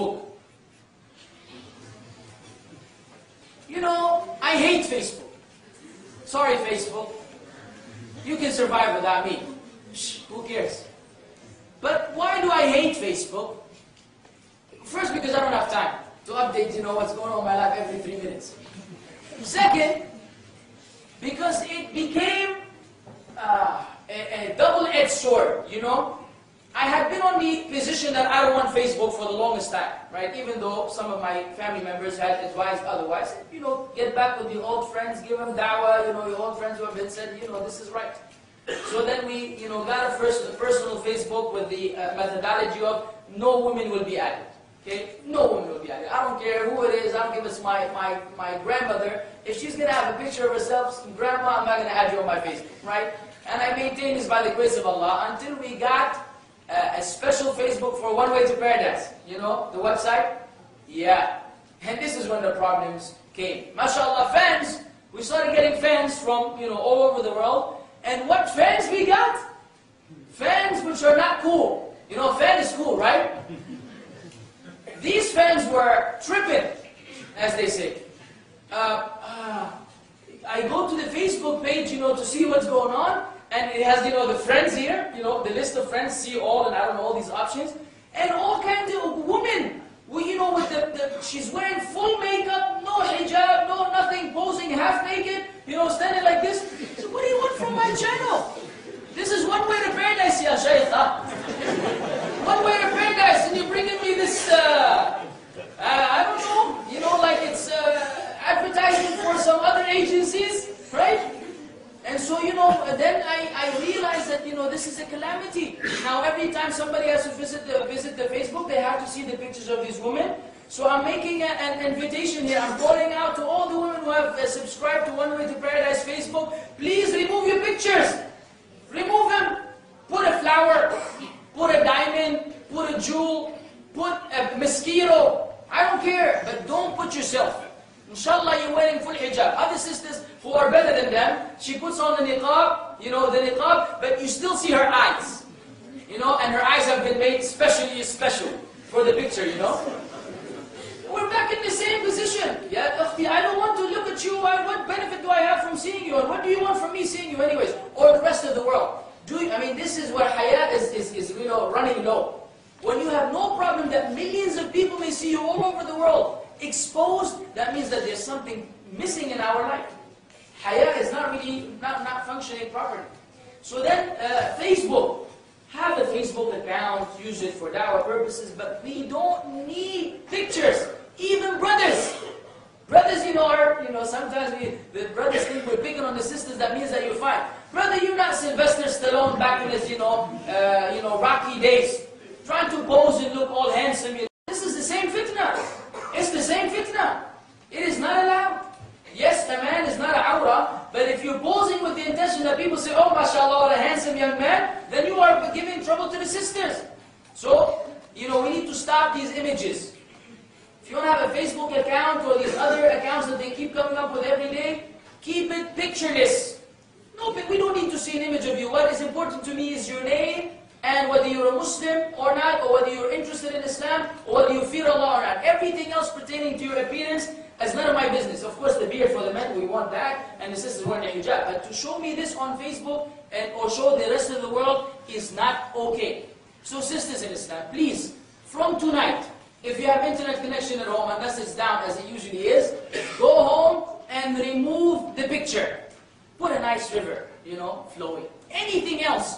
Facebook. You know, I hate Facebook. Sorry, Facebook. You can survive without me. Shh, who cares? But why do I hate Facebook? First, because I don't have time to update, you know, what's going on in my life every three minutes. Second, because it became uh, a, a double-edged sword, you know? I had been on the position that I don't want Facebook for the longest time, right? Even though some of my family members had advised otherwise. You know, get back with your old friends, give them dawah, you know, your old friends who have been said, you know, this is right. So then we, you know, got a first personal Facebook with the uh, methodology of no women will be added. Okay? No women will be added. I don't care who it is, I don't give it's my, my, my grandmother. If she's gonna have a picture of herself, grandma, I'm not gonna add you on my Facebook, right? And I maintain this by the grace of Allah until we got uh, a special Facebook for One Way to Paradise. You know, the website? Yeah. And this is when the problems came. MashaAllah, fans, we started getting fans from, you know, all over the world. And what fans we got? Fans which are not cool. You know, fan is cool, right? These fans were tripping, as they say. Uh, uh, I go to the Facebook page, you know, to see what's going on, and it has, you know, the friends here, you know, the list of friends, see all, and I don't know, all these options. And all kinds of women, well, you know, with the, the, she's wearing full makeup, no hijab, no nothing, posing half naked, you know, standing like this. So what do you want from my channel? This is one way to paradise, ya shaykh? One way to paradise, and you're bringing me this, uh, uh, I don't know, you know, like it's uh, advertising for some other agencies, right? So, you know, then I, I realized that, you know, this is a calamity. Now, every time somebody has to visit the, visit the Facebook, they have to see the pictures of these women. So I'm making a, an invitation here. I'm calling out to all the women who have uh, subscribed to One Way to Paradise Facebook. Please remove your pictures. Remove them. Put a flower, put a diamond, put a jewel, put a mosquito. I don't care, but don't put yourself. Inshallah, you're wearing full hijab. Other sisters who are better than them, she puts on the niqab, you know, the niqab, but you still see her eyes. You know, and her eyes have been made specially special for the picture, you know. We're back in the same position. Yeah, I don't want to look at you. What benefit do I have from seeing you? And what do you want from me seeing you anyways? Or the rest of the world? Do you, I mean, this is where hayat is, is, is, you know, running low. When you have no problem that millions of people may see you all over the world, exposed, that means that there's something missing in our life. Haya is not really, not, not functioning properly. So then, uh, Facebook, have a Facebook account, use it for dawah purposes, but we don't need pictures. Even brothers. Brothers, you know, are, you know, sometimes we, the brothers think we're picking on the sisters, that means that you're fine. Brother, you're not Sylvester Stallone back in his, you know, uh, you know, Rocky days. Trying to pose and look all handsome. You know. This is the same fitna. It's the same fitna. It is not allowed. Yes, a man is not a awrah, but if you're posing with the intention that people say, oh, mashallah, what a handsome young man, then you are giving trouble to the sisters. So, you know, we need to stop these images. If you don't have a Facebook account or these other accounts that they keep coming up with every day, keep it pictureless. No, but we don't need to see an image of you. What is important to me is your name, and whether you're a Muslim or not, or whether you're interested in Islam, or whether you fear Allah or not. Everything else pertaining to your appearance is none of my business. Of course, the beard for the men, we want that, and the sisters want hijab. But to show me this on Facebook, and or show the rest of the world, is not okay. So sisters in Islam, please, from tonight, if you have internet connection at home, unless it's down as it usually is, go home and remove the picture. Put a nice river, you know, flowing. Anything else